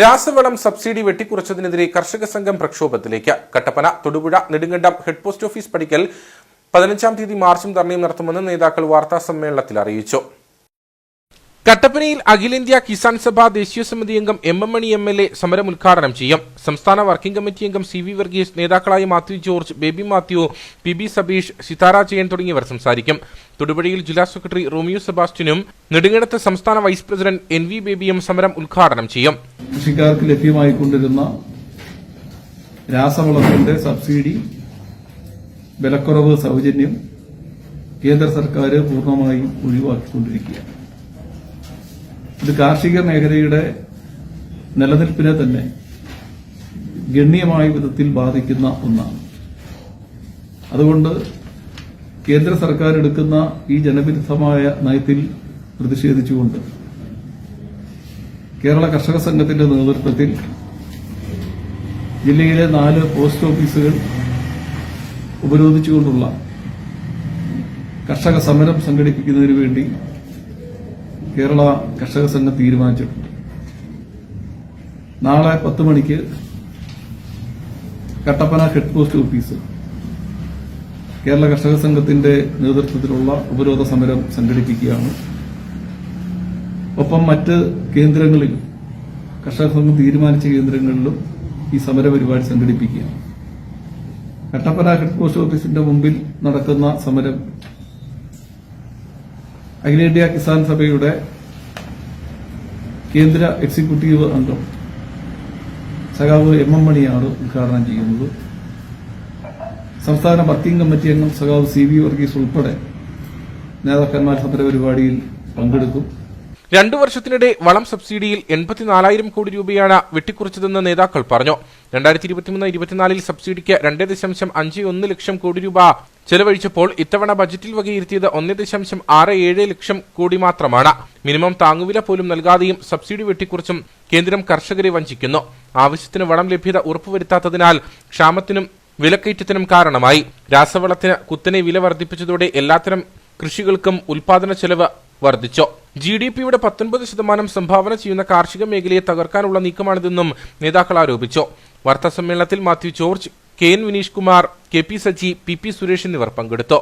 രാസവളം സബ്സിഡി വെട്ടിക്കുറച്ചതിനെതിരെ കർഷക സംഘം പ്രക്ഷോഭത്തിലേക്ക്. Kattappana Thodupuzha Nedumkandam head post office പടിക്കൽ പതിനഞ്ചാം തീയതി മാർച്ചും ധർണയും നടത്തുമെന്ന് നേതാക്കൾ വാർത്താ സമ്മേളനത്തിൽ അറിയിച്ചു. കട്ടപ്പനയിൽ അഖിലേന്ത്യാ കിസാൻ സഭ ദേശീയ സമിതി അംഗം M M Mani M L A സമരം ഉദ്ഘാടനം ചെയ്യും. സംസ്ഥാന വർക്കിംഗ് കമ്മിറ്റി അംഗം സി വി വർഗീസ് നേതാക്കളായ മാത്യു ജോർജ് ബേബി മാത്യു പി ബി സബീഷ് സിതാര ജയൻ തുടങ്ങിയവർ സംസാരിക്കും. തൊടുപുഴയിൽ ജില്ലാ സെക്രട്ടറി റോമിയോ സെബാസ്റ്റ്യനും നെടുങ്ങടത്ത് സംസ്ഥാന വൈസ് പ്രസിഡന്റ് എൻ വി ബേബിയും സമരം ഉദ്ഘാടനം ചെയ്യും. കൃഷിക്കാർക്ക് ലഭ്യമായിക്കൊണ്ടിരുന്ന രാസവളത്തിന്റെ സബ്സിഡി വിലക്കുറവ് സൗജന്യം കേന്ദ്ര സർക്കാർ പൂർണമായും ഒഴിവാക്കിക്കൊണ്ടിരിക്കുകയാണ്. ഇത് കാർഷിക മേഖലയുടെ നിലനിൽപ്പിനെ തന്നെ ഗണ്യമായ വിധത്തിൽ ബാധിക്കുന്ന ഒന്നാണ്. അതുകൊണ്ട് കേന്ദ്ര സർക്കാർ എടുക്കുന്ന ഈ ജനവിരുദ്ധമായ നയത്തിൽ പ്രതിഷേധിച്ചുകൊണ്ട് കേരള കർഷക സംഘത്തിന്റെ നേതൃത്വത്തിൽ ജില്ലയിലെ നാല് പോസ്റ്റ് ഓഫീസുകൾ ഉപരോധിച്ചുകൊണ്ടുള്ള കർഷക സമരം സംഘടിപ്പിക്കുന്നതിന് വേണ്ടി കേരള കർഷക സംഘം തീരുമാനിച്ചിട്ടുണ്ട്. നാളെ പത്ത് മണിക്ക് Kattappana head post office Kerala കർഷക സംഘത്തിന്റെ നേതൃത്വത്തിലുള്ള ഉപരോധ സമരം സംഘടിപ്പിക്കുകയാണ്. ഒപ്പം മറ്റ് കേന്ദ്രങ്ങളിലും കർഷക സംഘം തീരുമാനിച്ച കേന്ദ്രങ്ങളിലും ഈ സമര പരിപാടി സംഘടിപ്പിക്കുകയാണ്. കട്ടപ്പന ഹെഡ് പോസ്റ്റ് ഓഫീസിന്റെ മുമ്പിൽ നടക്കുന്ന സമരം അഖിലേന്ത്യാ കിസാൻ സഭയുടെ കേന്ദ്ര എക്സിക്യൂട്ടീവ് അംഗം സഖാവ് എം എം മണിയാണ് ഉദ്ഘാടനം ചെയ്യുന്നത്. സംസ്ഥാന വർക്കിംഗ് കമ്മിറ്റി അംഗം സഖാവ് സി വി വർഗീസ് ഉൾപ്പെടെ നേതാക്കന്മാർ സമരപരിപാടിയിൽ പങ്കെടുക്കും. രണ്ടു വർഷത്തിനിടെ വളം സബ്സിഡിയിൽ എൺപത്തിനാലായിരം കോടി രൂപയാണ് വെട്ടിക്കുറച്ചതെന്ന് നേതാക്കൾ പറഞ്ഞു. രണ്ടായിരത്തി ഇരുപത്തിമൂന്ന് ഇരുപത്തിനാലിൽ സബ്സിഡിക്ക് രണ്ട് ദശാംശം അഞ്ച് ഒന്ന് ലക്ഷം കോടി രൂപ ചെലവഴിച്ചപ്പോൾ ഇത്തവണ ബജറ്റിൽ വകയിരുത്തിയത് ഒന്ന് ദശാംശം ആറ് ഏഴ് ലക്ഷം കോടി മാത്രമാണ്. മിനിമം താങ്ങുവില പോലും നൽകാതെയും സബ്സിഡി വെട്ടിക്കുറിച്ചും കേന്ദ്രം കർഷകരെ വഞ്ചിക്കുന്നു. ആവശ്യത്തിന് വളം ലഭ്യത ഉറപ്പുവരുത്താത്തതിനാൽ ക്ഷാമത്തിനും വിലക്കയറ്റത്തിനും കാരണമായി. രാസവളത്തിന് കുത്തനെ വില വർദ്ധിപ്പിച്ചതോടെ എല്ലാത്തരം കൃഷികൾക്കും ഉൽപാദന ചെലവ് വർദ്ധിച്ചു. ജി ഡി പിയുടെ പത്തൊൻപത് ശതമാനം സംഭാവന ചെയ്യുന്ന കാർഷിക മേഖലയെ തകർക്കാനുള്ള നീക്കമാണിതെന്നും നേതാക്കൾ ആരോപിച്ചു. വാർത്താസമ്മേളനത്തിൽ Mathew George K N Vineesh Kumar K P Saji P P Suresh എന്നിവർ പങ്കെടുത്തു.